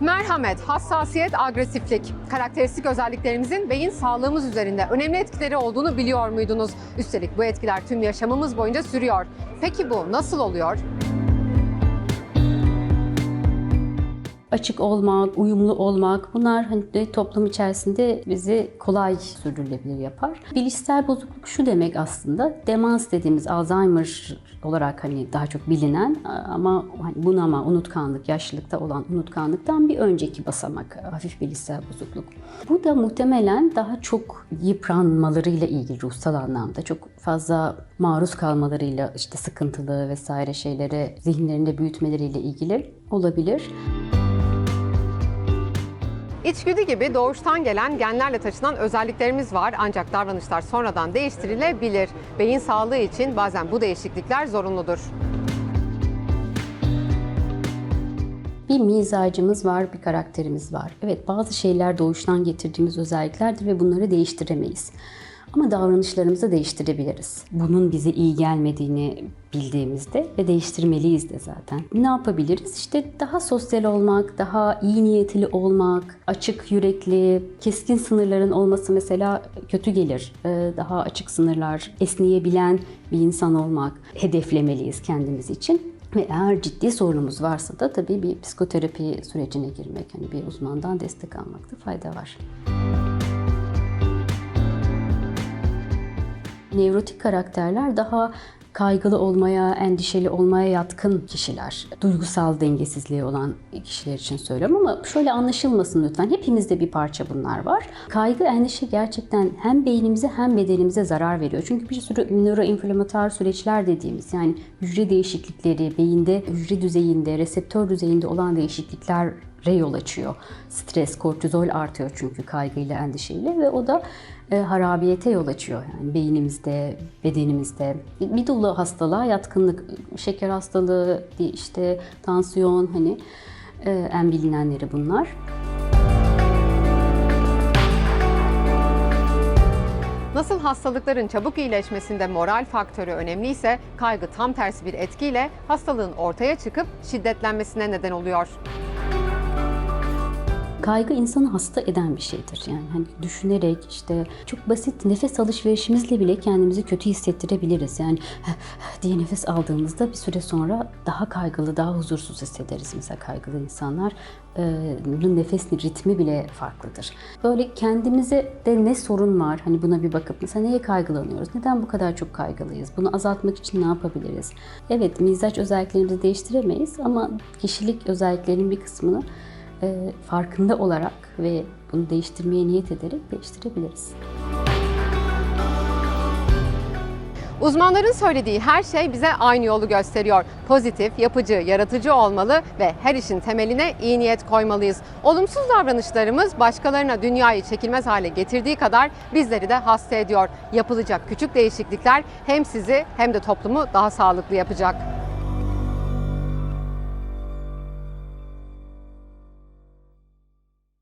Merhamet, hassasiyet, agresiflik. Karakteristik özelliklerimizin beyin sağlığımız üzerinde önemli etkileri olduğunu biliyor muydunuz? Üstelik bu etkiler tüm yaşamımız boyunca sürüyor. Peki bu nasıl oluyor? Açık olmak, uyumlu olmak bunlar hani toplum içerisinde bizi kolay sürdürülebilir yapar. Bilişsel bozukluk şu demek aslında demans dediğimiz Alzheimer olarak hani daha çok bilinen ama hani bunama, unutkanlık, yaşlılıkta olan unutkanlıktan bir önceki basamak hafif bilişsel bozukluk. Bu da muhtemelen daha çok yıpranmalarıyla ilgili ruhsal anlamda çok fazla maruz kalmalarıyla işte sıkıntılı vesaire şeylere zihinlerinde büyütmeleriyle ilgili olabilir. İçgüdü gibi doğuştan gelen genlerle taşınan özelliklerimiz var ancak davranışlar sonradan değiştirilebilir. Beyin sağlığı için bazen bu değişiklikler zorunludur. Bir mizacımız var, bir karakterimiz var. Evet bazı şeyler doğuştan getirdiğimiz özelliklerdir ve bunları değiştiremeyiz. Ama davranışlarımızı değiştirebiliriz. Bunun bize iyi gelmediğini bildiğimizde ve değiştirmeliyiz de zaten. Ne yapabiliriz? İşte daha sosyal olmak, daha iyi niyetli olmak, açık yürekli, keskin sınırların olması mesela kötü gelir. Ee, Daha açık sınırlar, esneyebilen bir insan olmak hedeflemeliyiz kendimiz için. Ve eğer ciddi sorunumuz varsa da tabii bir psikoterapi sürecine girmek, hani bir uzmandan destek almakta fayda var. Nevrotik karakterler daha kaygılı olmaya, endişeli olmaya yatkın kişiler. Duygusal dengesizliği olan kişiler için söylüyorum ama şöyle anlaşılmasın lütfen. Hepimizde bir parça bunlar var. Kaygı, endişe gerçekten hem beynimize hem bedenimize zarar veriyor. Çünkü bir sürü nöroinflamatuar süreçler dediğimiz yani hücre değişiklikleri, beyinde hücre düzeyinde, reseptör düzeyinde olan değişiklikler yol açıyor. Stres, kortizol artıyor çünkü kaygıyla, endişeyle ve o da e, harabiyete yol açıyor. Yani beynimizde, bedenimizde. Bir, dolu hastalığa yatkınlık, şeker hastalığı, işte tansiyon hani e, en bilinenleri bunlar. Nasıl hastalıkların çabuk iyileşmesinde moral faktörü önemliyse kaygı tam tersi bir etkiyle hastalığın ortaya çıkıp şiddetlenmesine neden oluyor. Kaygı insanı hasta eden bir şeydir. Yani hani düşünerek işte çok basit nefes alışverişimizle bile kendimizi kötü hissettirebiliriz. Yani diye nefes aldığımızda bir süre sonra daha kaygılı, daha huzursuz hissederiz. Mesela kaygılı insanlar bunun nefes ritmi bile farklıdır. Böyle kendimize de ne sorun var? Hani buna bir bakıp mesela neye kaygılanıyoruz? Neden bu kadar çok kaygılıyız? Bunu azaltmak için ne yapabiliriz? Evet, mizaç özelliklerimizi değiştiremeyiz ama kişilik özelliklerinin bir kısmını e, farkında olarak ve bunu değiştirmeye niyet ederek değiştirebiliriz. Uzmanların söylediği her şey bize aynı yolu gösteriyor. Pozitif, yapıcı, yaratıcı olmalı ve her işin temeline iyi niyet koymalıyız. Olumsuz davranışlarımız başkalarına dünyayı çekilmez hale getirdiği kadar bizleri de hasta ediyor. Yapılacak küçük değişiklikler hem sizi hem de toplumu daha sağlıklı yapacak.